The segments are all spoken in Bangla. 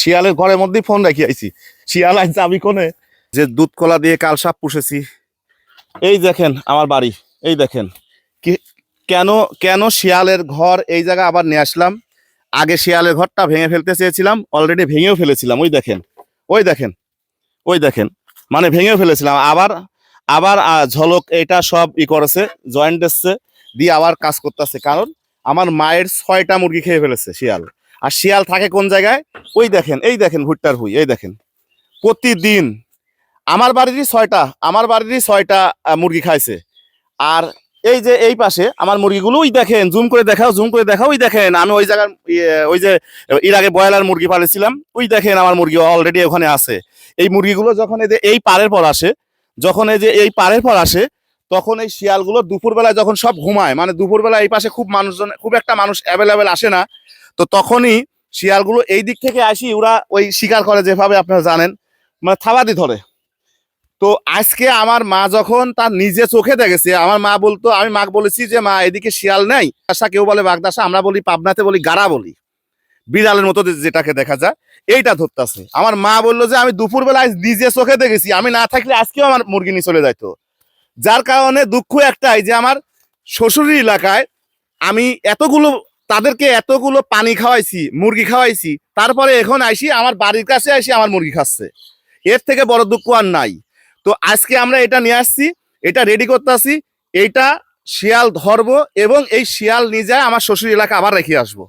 শিয়ালের ঘরের মধ্যেই ফোন রাখি আইছি। শিয়াল আজ যাবি কোনে? যে দুধ কলা দিয়ে কাল সাপ পুষেছি। এই দেখেন আমার বাড়ি, এই দেখেন। কেন কেন শিয়ালের ঘর এই জায়গা আবার নিয়ে আসলাম? আগে শিয়ালের ঘরটা ভেঙে ফেলতে চেয়েছিলাম অলরেডি ভেঙেও ফেলেছিলাম, ওই দেখেন। ওই দেখেন ওই দেখেন। মানে ভেঙেও ফেলেছিলাম। আবার আবার ঝলক এটা সব ই করেছে জয়েন্ট এসছে। দিয়ে আবার কাজ করতেছে। কারণ আমার মায়ের ছয়টা মুরগি খেয়ে ফেলেছে শিয়াল। আর শিয়াল থাকে কোন জায়গায়? ওই দেখেন এই দেখেন ভুট্টার হুই এই দেখেন। প্রতিদিন আমার বাড়িরই ছয়টা আমার বাড়িরই ছয়টা মুরগি খাইছে। আর এই যে এই পাশে আমার মুরগিগুলো ওই দেখেন জুম করে দেখাও জুম করে দেখাও ওই দেখেন আমি ওই জায়গার ইয়ে, ওই যে এর আগে ব্রয়লার মুরগি পালিয়েছিলাম ওই দেখেন আমার মুরগি অলরেডি ওখানে আছে। এই মুরগিগুলো যখন এই যে এই পাড়ের পর আসে যখন এই যে এই পাড়ের পর আসে তখন এই শিয়ালগুলো দুপুরবেলায় যখন সব ঘুমায় মানে দুপুরবেলা এই পাশে খুব মানুষজন, খুব একটা মানুষ অ্যাভেলেবেল আসে না, তো তখনই শিয়ালগুলো এই দিক থেকে আসি, ওরা ওই শিকার করে যেভাবে আপনারা জানেন মানে থাবাদি ধরে। তো আজকে আমার মা যখন তার নিজে চোখে দেখেছে, আমার মা বলতো, আমি মাকে বলেছি যে, মা, এদিকে শিয়াল নেই। আশা কেউ বলে, বাগদাসা, আমরা বলি পাবনাতে বলি গাড়া বলি। বিড়ালের মতো যেটাকে দেখা যায়, এইটা ধরতেছে। আমার মা বলল যে, আমি দুপুরবেলা নিজে চোখে দেখেছি, আমি না থাকলে আজকেও আমার মুরগি নিয়ে চলে যাইতো। যার কারণে দুঃখ একটাই যে আমার শ্বশুরি এলাকায় আমি এতগুলো, তাদেরকে এতগুলো পানি খাওয়াইছি, মুরগি খাওয়াইছি, তারপরে এখন আইসি, আমার বাড়ির কাছে আইসি, আমার মুরগি খাচ্ছে। এর থেকে বড় দুঃখ আর নাই। তো আজকে আমরা এটা নিয়ে আসছি, এটা রেডি করতে আসি এইটা শিয়াল ধরবো এবং এই শিয়াল নিয়ে যায় আমার শ্বশুর এলাকা আবার রেখে আসব।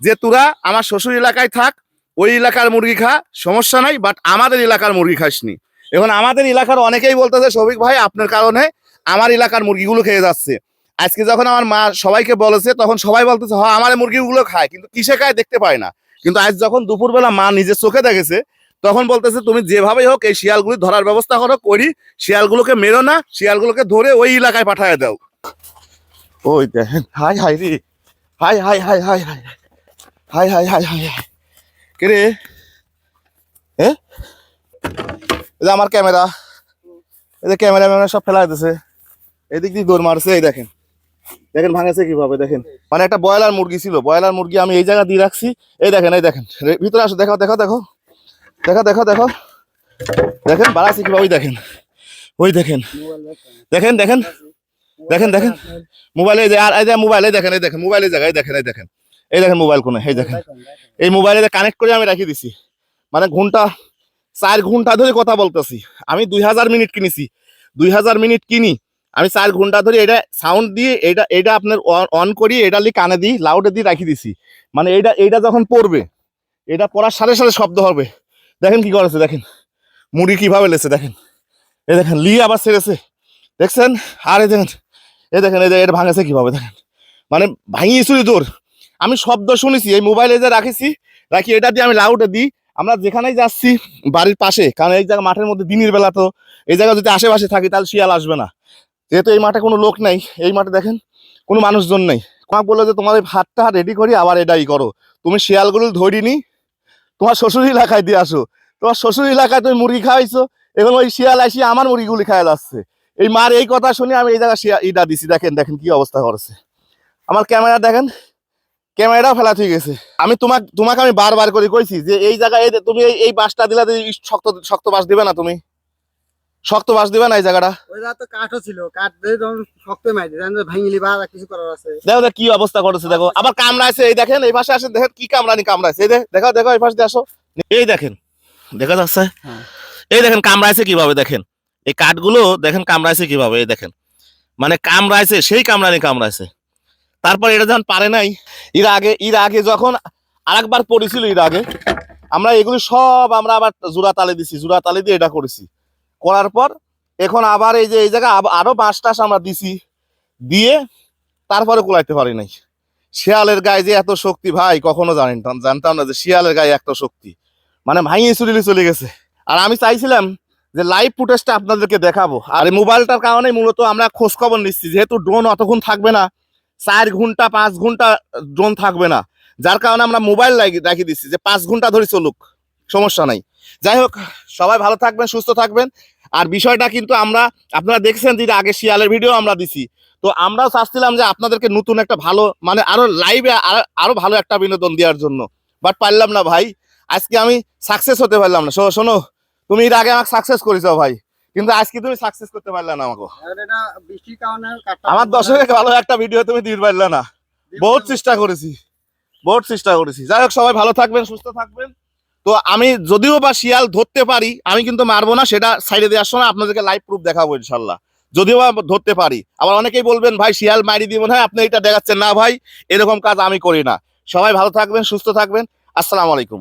যে তোরা আমার শ্বশুর এলাকায় থাক, ওই এলাকার মুরগি খা, সমস্যা নাই বাট আমাদের এলাকার মুরগি খাসনি। এখন আমাদের এলাকার অনেকেই বলতেছে, শফিক ভাই, আপনার কারণে আমার এলাকার মুরগিগুলো খেয়ে যাচ্ছে। আজকে যখন আমার মা সবাইকে বলেছে, তখন সবাই বলতেছে হ্যাঁ আমার মুরগিগুলো খায়। কিন্তু কিসে খায় দেখতে পায় না। কিন্তু আজ যখন দুপুরবেলা মা নিজের চোখে দেখেছে, তখন বলতেছে, তুমি যেভাবেই হোক এই শিয়ালগুলি ধরার ব্যবস্থা করো, করি। শিয়ালগুলোকে মেরো না, শিয়ালগুলোকে ধরে ওই এলাকায় পাঠায় দাও। ওই দেখেন, হাই হাই রে। Hi hi hi hi hi hi hi hi hi hi. কে রে? এ? এই যে আমার ক্যামেরা। এই যে ক্যামেরা ম্যামেরা সব ফেলা দিতেছে। এদিক দিয়ে দৌড় মারছে, এই দেখেন। দেখেন ভাঙেছে কীভাবে, দেখেন। মানে একটা ব্রয়লার মুরগি ছিল। ব্রয়লার মুরগি আমি এই জায়গা দিয়ে রাখছি। এই দেখেন এই দেখেন। ভিতরে আসো, দেখো দেখো দেখো। দেখো দেখো দেখো। দেখেন বাড়াচ্ছি কীভাবে, ওই দেখেন। ওই দেখেন। দেখেন দেখেন। দেখেন দেখেন। মোবাইলে আর এই মোবাইলে দেখেন, এই দেখেন। মোবাইলে জায়গায় দেখেন, এই দেখেন। এই দেখেন মোবাইল কোনে এই দেখেন। এই মোবাইলে কানেক্ট করে আমি রাখি দিছি। মানে ঘণ্টা চার ঘণ্টা ধরে কথা বলতেছি। আমি দুই হাজার মিনিট কিনেছি। দুই হাজার মিনিট কিনি, আমি চার ঘণ্টা ধরে এটা সাউন্ড দিয়ে এটা এটা আপনার অন করি, এটা কানে দিই লাউডে দিয়ে রাখি দিছি। মানে এইটা এইটা যখন পড়বে, এটা পড়ার সাথে সাথে শব্দ হবে। দেখেন কি করেছে, দেখেন। মুড়ি কীভাবে লেছে, দেখেন। এই দেখেন লি আবার ছেড়েছে। দেখছেন? আর এই দেখেন, এ দেখেন এই এটা ভাঙেছে কীভাবে, দেখেন। মানে ভাঙিয়েছিল তোর। আমি শব্দ শুনেছি, এই মোবাইলে যে রাখেছি, রাখি, এটা দিয়ে আমি লাউডে দিই আমরা যেখানেই যাচ্ছি, বাড়ির পাশে, কারণ এই জায়গা মাঠের মধ্যে দিনের বেলা তো, এই জায়গা যদি আশেপাশে থাকি তাহলে শিয়াল আসবে না। যেহেতু এই মাঠে কোনো লোক নেই, এই মাঠে দেখেন কোনো মানুষজন নেই। তোমাকে বলল যে, তোমার এই ভাতটা রেডি করি, আবার এটাই করো। তুমি শিয়ালগুলো ধরিনি তোমার শ্বশুর এলাকায় দিয়ে আসো। তোমার শ্বশুর এলাকায় তুমি মুরগি খাওয়াইছো, এখন ওই শিয়াল আসি আমার মুরগিগুলি খাওয়া যাচ্ছে। এই মার এই কথা শুনে আমি এই জায়গায় শিয়া, ইটা দিছি। দেখেন দেখেন কি অবস্থা করেছে। আমার ক্যামেরা দেখেন ক্যামেরাটাও ফেলা ঠিক গেছে আমি তোমাকে তোমাকে আমি বারবার করে কইছি যে এই জায়গায় এই তুমি এই এই বাঁশটা দিলা শক্ত শক্ত বাঁশ দিবে না তুমি? শক্ত বাঁশ দিবে না এই জায়গাটা? কাঠও ছিল কাঠ শক্ত ভাঙিলি বা কিছু করার আছে। দেখো দেখ কি অবস্থা করেছে দেখো। আবার কামড়াইছে এই দেখেন এই পাশে আসে দেখেন কি কামড়ানি কামড়াইছে। এই দেখ দেখো এই পাশে আসো। এই দেখেন দেখা যাচ্ছে? হ্যাঁ। এই দেখেন কামড়াইছে কীভাবে দেখেন? এই কাঠগুলো দেখেন কামড়াইছে কীভাবে এই দেখেন। মানে কামড়াইছে সেই কামড়ানি কামড়াইছে। তারপর এটা যখন পারে নাই, এর আগে এর আগে যখন আরেকবার পড়েছিল এর আগে, আমরা এগুলি সব আমরা আবার জোড়া তালে দিছি, জোড়া তালে দিয়ে এটা করেছি। করার পর এখন আবার এই যে, এই জায়গায় আব- আরও বাঁশ টাস আমরা দিছি, দিয়ে তারপরে কুলাইতে পারি নাই। শিয়ালের গায়ে যে এত শক্তি ভাই, কখনো জানেন জানতাম না যে শিয়ালের গায়ে এত শক্তি। মানে ভাঙিয়ে চুরিলে চলে গেছে। আর আমি চাইছিলাম যে লাইভ ফুটেজটা আপনাদেরকে দেখাবো। আর মোবাইলটার কারণে মূলত আমরা খোঁজ খবর নিচ্ছি, যেহেতু ড্রোন অতক্ষণ থাকবে না চার ঘণ্টা, পাঁচ ঘণ্টা ড্রোন থাকবে না। যার কারণে আমরা মোবাইল রাখি দিচ্ছি যে পাঁচ ঘণ্টা ধরে চলুক, সমস্যা নাই। যাই হোক, সবাই ভালো থাকবেন, সুস্থ থাকবেন। আর বিষয়টা কিন্তু আমরা, আপনারা দেখছেন যে আগে শিয়ালের ভিডিও আমরা দিছি। তো আমরাও চাচ্ছিলাম যে আপনাদেরকে নতুন একটা ভালো মানে আরও লাইভে আরও ভালো একটা বিনোদন দেওয়ার জন্য। বাট পারলাম না ভাই। আজকে আমি সাকসেস হতে পারলাম না। শোনো, তুমি এর আগে আমাকে সাকসেস করেছ ভাই। কিন্তু আজকে তুমি সাকসেস করতে পারলে না আমাকে। আমার দর্শকের ভালো একটা ভিডিও তুমি দিতে পারলে না। বহুত চেষ্টা করেছি। বহুত চেষ্টা করেছি। যাই হোক সবাই ভালো থাকবেন সুস্থ থাকবেন। তো আমি যদিও বা শিয়াল ধরতে পারি আমি কিন্তু মারবো না সেটা সাইডে দেওয়ার সময় আপনাদেরকে লাইভ প্রুফ দেখাবো ইনশাল্লাহ। যদিও বা ধরতে পারি। আবার অনেকেই বলবেন ভাই শিয়াল মারি দিব না আপনি এটা দেখাচ্ছেন না ভাই এরকম কাজ আমি করি না। সবাই ভালো থাকবেন সুস্থ থাকবেন। আসসালামু আলাইকুম।